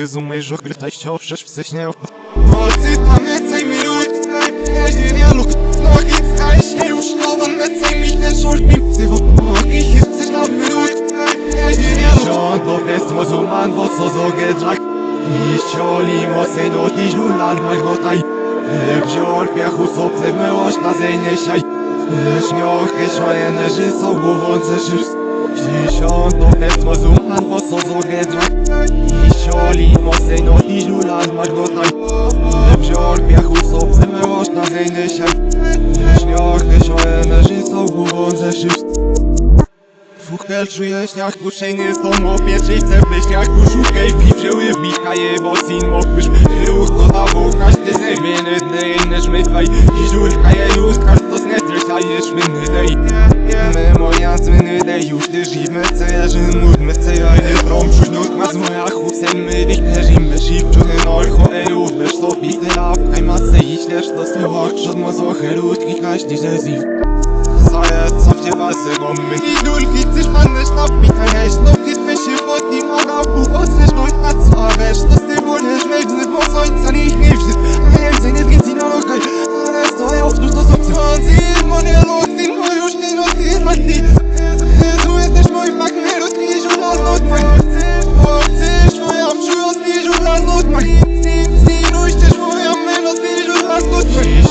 rozumiesz, ogrytaj się, przecież wcześniej Wolcy tam więcej mi ludzi, wielu Nogi staje się już nowa, więcej mi ten szort mi psycho Nogi chcesz tam ludzi, wielu Rządowie zrozuman, bo co zogedrzak Niszczoli mocy do dziś lulan margotaj Wziął piachu sopce, myłaś na zejnie siaj. Śmiochy szojene, że są głowące szyst Dziś on to jest mozuman, bo co zogedrzak Niszczoli nagy volt nagy Nem zsark, mi a húszok, nem most na hengések És nyak, és a elnes, és szagú vonzás is Fuchtel czujesz jak kuszenie są chcę być jak kuszówkę i piwrzyły wbichaje bo sin mogłysz Ruch to zawód każdy zemieny znajdziesz my dwaj i żurka je już każdy znajdziesz a jesz my nydej My moja swy nydej już ty żyjmy ich herzimmes ik Tuchen euch und er ruf mir so bitte ab Ein Masse ich lässt das mir hoch Schon mal so herut ich reich nicht der Sieg Zaję co w ciebie I dulki chcesz pan na sztab mi kaj No gdy swe się pod nim ona pół Osłysz noś na co weź To z tym wolniesz weź nie ich nie wszy A ja chcę nie zgięci na lokaj Ale stoję w dusz to są psący Monie luty No już nie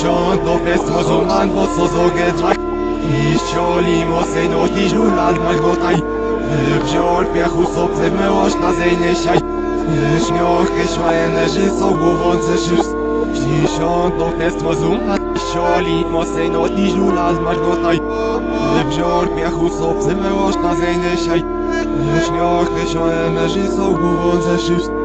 Santo Pesco Soman Bosso Zogetra Isholim Osen Otishun Almal Gotai Wzior piachu sopce meosz na zejnie siaj. Śmioch keszmajene żyso głowące szyst Santo Pesco Soman Isholim Osen Otishun Almal Gotai Wzior piachu sopce meosz na zejnie siaj. Śmioch keszmajene żyso głowące szyst